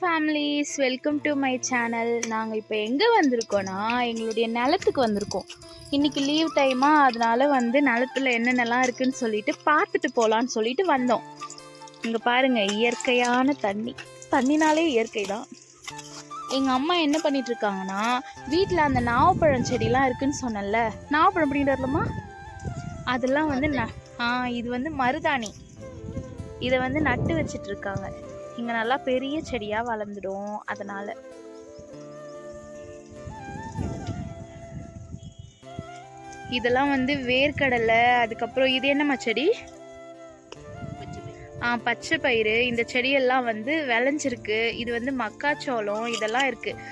Families welcome to my channel நாங்கள் இப்போ எங்கே வந்திருக்கோன்னா எங்களுடைய நிலத்துக்கு வந்திருக்கோம். இன்றைக்கி லீவ் டைமாக அதனால் வந்து நிலத்தில் என்னென்னலாம் இருக்குதுன்னு சொல்லிட்டு பார்த்துட்டு போகலான்னு சொல்லிட்டு வந்தோம். இங்கே பாருங்கள் இயற்கையான தண்ணி. தண்ணினாலே இயற்கை தான். எங்கள் அம்மா என்ன பண்ணிகிட்ருக்காங்கன்னா வீட்டில் அந்த நாவப்பழம் செடிலாம் இருக்குதுன்னு சொன்னேன்ல. நாவப்பழம் பிடிக்கிட்டு வரலாமா அதெல்லாம் வந்து ந- ஆ இது வந்து மருதாணி. இதை வந்து நட்டு வச்சிட்ருக்காங்க இருக்காங்க. இங்கே நல்லா பெரிய செடியாக வளர்ந்துடும் அதனால். இதெல்லாம் வந்து வேர்க்கடலை அதுக்கப்புறம் இது என்னம்மா செடி? ஆ பச்சை பயிறு. இந்த செடியெல்லாம் வந்து விளைஞ்சிருக்கு. இது வந்து மக்காச்சோளம் இதெல்லாம் இருக்குது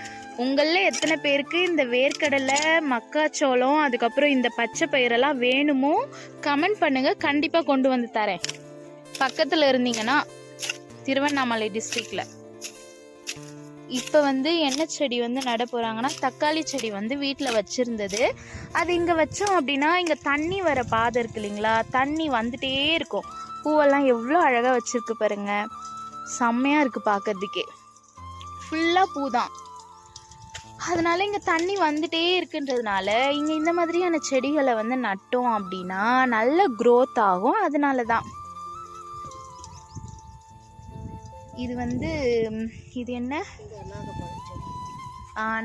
உங்களில் எத்தனை பேருக்கு இந்த வேர்க்கடலை மக்காச்சோளம் அதுக்கப்புறம் இந்த பச்சை பயிரெல்லாம் வேணுமோ கமெண்ட் பண்ணுங்கள் கண்டிப்பாக கொண்டு வந்து தரேன். பக்கத்தில் இருந்தீங்கன்னா திருவண்ணாமலை டிஸ்ட்ரிக்டில் இப்போ வந்து என்ன செடி வந்து நட போகிறாங்கன்னா தக்காளி செடி வந்து வீட்டில் வச்சுருந்தது. அது இங்கே வச்சோம் அப்படின்னா இங்கே தண்ணி வர பாதை இருக்கு இல்லைங்களா? தண்ணி வந்துட்டே இருக்கும். பூவெல்லாம் எவ்வளோ அழகாக வச்சுருக்கு பாருங்க. செம்மையாக இருக்குது பார்க்கறதுக்கே ஃபுல்லாக பூ தான் அதனால இங்கே தண்ணி வந்துட்டே இருக்குன்றதுனால இங்கே இந்த மாதிரியான செடிகளை வந்து நட்டோம் அப்படின்னா நல்ல க்ரோத் ஆகும். அதனால தான் இது வந்து இது என்ன? நாகப்பழம்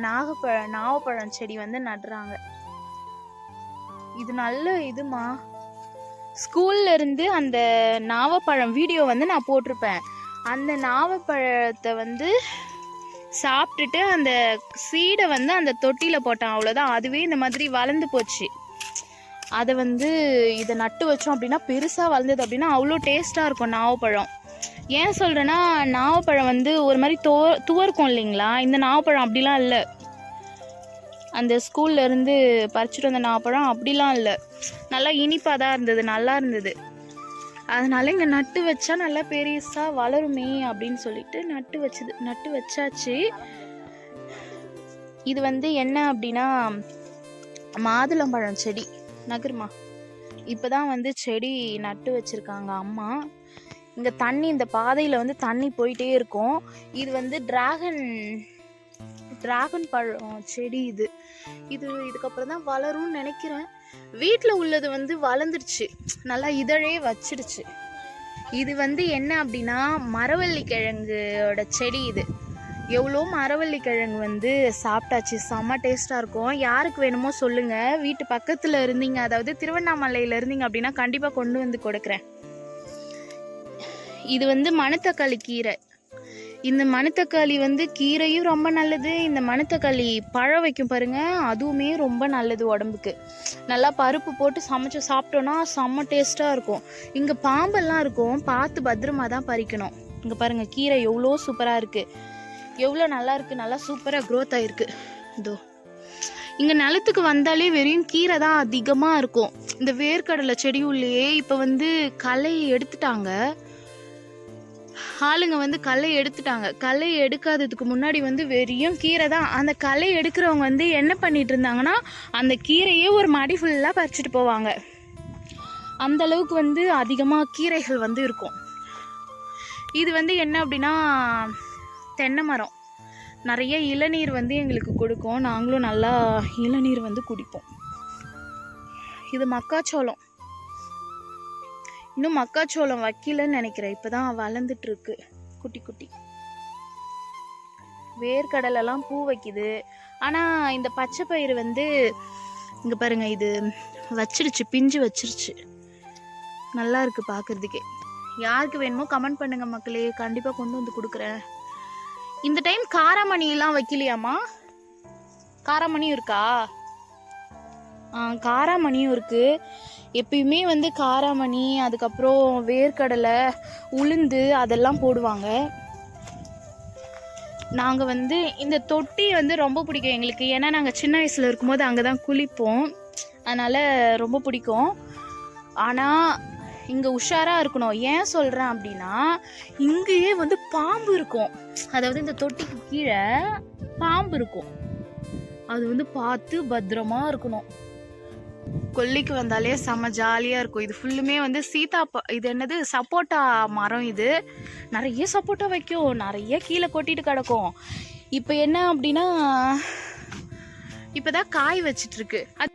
நாகப்பழம் நாவப்பழம் செடி வந்து நடுறாங்க. இது நல்ல இதுமா ஸ்கூல்ல இருந்து அந்த நாவப்பழம் வீடியோ வந்து நான் போட்டிருப்பேன். அந்த நாவப்பழத்தை வந்து சாப்பிட்டுட்டு அந்த சீடை வந்து அந்த தொட்டியில் போட்டான். அவ்வளோதான் அதுவே இந்த மாதிரி வளர்ந்து போச்சு. அதை வந்து இதை நட்டு வச்சோம் அப்படின்னா பெருசாக வளர்ந்தது அப்படின்னா அவ்வளோ டேஸ்ட்டாக இருக்கும் நாவப்பழம். ஏன் சொல்கிறேன்னா நாவப்பழம் வந்து ஒரு மாதிரி தோ துவர்க்கும் இல்லைங்களா? இந்த நாவப்பழம் அப்படிலாம் இல்லை. அந்த ஸ்கூல்ல இருந்து பறிச்சுட்டு வந்த நாவப்பழம் அப்படிலாம் இல்லை. நல்லா இனிப்பாக தான் இருந்தது நல்லா இருந்தது. அதனால இங்கே நட்டு வச்சா நல்லா பெருசாக வளருமே அப்படின்னு சொல்லிட்டு நட்டு வச்சது நட்டு வச்சாச்சு. இது வந்து என்ன அப்படின்னா மாதுளம்பழம் செடி. நகருமா? இப்போதான் வந்து செடி நட்டு வச்சுருக்காங்க அம்மா. இங்கே தண்ணி இந்த பாதையில் வந்து தண்ணி போயிட்டே இருக்கும். இது வந்து டிராகன் டிராகன் பழம் செடி இது. இது இதுக்கப்புறம் தான் வளரும்னு நினைக்கிறேன். வீட்டில் உள்ளது வந்து வளர்ந்துருச்சு. நல்லா இதழே வச்சிடுச்சு இது வந்து என்ன அப்படின்னா மரவள்ளி கிழங்கோட செடி இது. எவ்வளோ மரவள்ளி கிழங்கு வந்து சாப்பிட்டாச்சு. செம்ம டேஸ்ட்டாக இருக்கும். யாருக்கு வேணுமோ சொல்லுங்கள் வீட்டு பக்கத்தில் இருந்தீங்க அதாவது திருவண்ணாமலையில் இருந்தீங்க அப்படின்னா கண்டிப்பாக கொண்டு வந்து கொடுக்குறேன். இது வந்து மணத்தக்காளி கீரை. இந்த மணத்தக்காளி வந்து கீரையும் ரொம்ப நல்லது. இந்த மணத்தக்காளி பழம் வைக்கும் பாருங்க அதுவுமே ரொம்ப நல்லது உடம்புக்கு. நல்லா பருப்பு போட்டு சமைச்சு சாப்பிட்டோன்னா செம்ம டேஸ்ட்டாக இருக்கும். இங்கே பாம்பெல்லாம் இருக்கும் பார்த்து பத்திரமா தான் பறிக்கணும். இங்கே பாருங்கள் கீரை எவ்வளோ சூப்பராக இருக்குது எவ்வளோ நல்லா இருக்குது நல்லா சூப்பராக க்ரோத் ஆகிருக்கு இதோ. இங்கே நிலத்துக்கு வந்தாலே வெறும் கீரை தான் அதிகமாக இருக்கும். இந்த வேர்க்கடலை செடி உள்ளேயே இப்போ வந்து களை எடுத்துட்டாங்க. ஆளுங்க வந்து கல்லை எடுத்துட்டாங்க. கல்லை எடுக்காததுக்கு முன்னாடி வந்து வெறியும் கீரை தான். அந்த களை எடுக்கிறவங்க வந்து என்ன பண்ணிட்டு இருந்தாங்கன்னா அந்த கீரையே ஒரு மடி ஃபுல்லாக பறிச்சுட்டு போவாங்க. அந்த அளவுக்கு வந்து அதிகமாக கீரைகள் வந்து இருக்கும். இது வந்து என்ன அப்படின்னா தென்னை மரம். நிறைய இளநீர் வந்து எங்களுக்கு கொடுக்கும். நாங்களும் நல்லா இளநீர் வந்து குடிப்போம். இது மக்காச்சோளம். இன்னும் மக்காச்சோளம் வைக்கலன்னு நினைக்கிறேன். இப்பதான் வளர்ந்துட்டு இருக்கு குட்டி குட்டி. வேர்க்கடலெல்லாம் பூ வைக்குது. ஆனால் இந்த பச்சை பயிறு வந்து இங்கே பாருங்க இது வச்சிருச்சு பிஞ்சு வச்சிருச்சு. நல்லா இருக்கு பார்க்கறதுக்கே யாருக்கு வேணுமோ கமெண்ட் பண்ணுங்க மக்களே. கண்டிப்பாக கொண்டு வந்து கொடுக்குறேன். இந்த டைம் காராமணி வைக்கலையாம்மா? வைக்கலையாமா காராமணியும் இருக்கா? ஆ, காராமணியும் இருக்குது எப்பயுமே வந்து காராமணி அதுக்கப்புறம் வேர்க்கடலை உளுந்து அதெல்லாம் போடுவாங்க. நாங்கள் வந்து இந்த தொட்டி வந்து ரொம்ப பிடிக்கும் எங்களுக்கு. ஏன்னா நாங்கள் சின்ன வயசில் இருக்கும்போது அங்கே தான் குளிப்போம். அதனால் ரொம்ப பிடிக்கும். ஆனால் இங்கே உஷாராக இருக்கணும். ஏன் சொல்கிறேன் அப்படின்னா இங்கேயே வந்து பாம்பு இருக்கும். அதாவது இந்த தொட்டிக்கு கீழே பாம்பு இருக்கும். அது வந்து பார்த்து பத்திரமா இருக்கணும். கொல்லிக்கு வந்தாலே செம்ம ஜாலியாக இருக்கும். இது ஃபுல்லுமே வந்து சீதா இது என்னது? சப்போட்டா மரம் இது. நிறைய சப்போட்டா வைக்கும். நிறைய கீழே கொட்டிட்டு கிடக்கும். இப்போ என்ன அப்படின்னா இப்போதான் காய் வச்சிட்டு இருக்கு. அது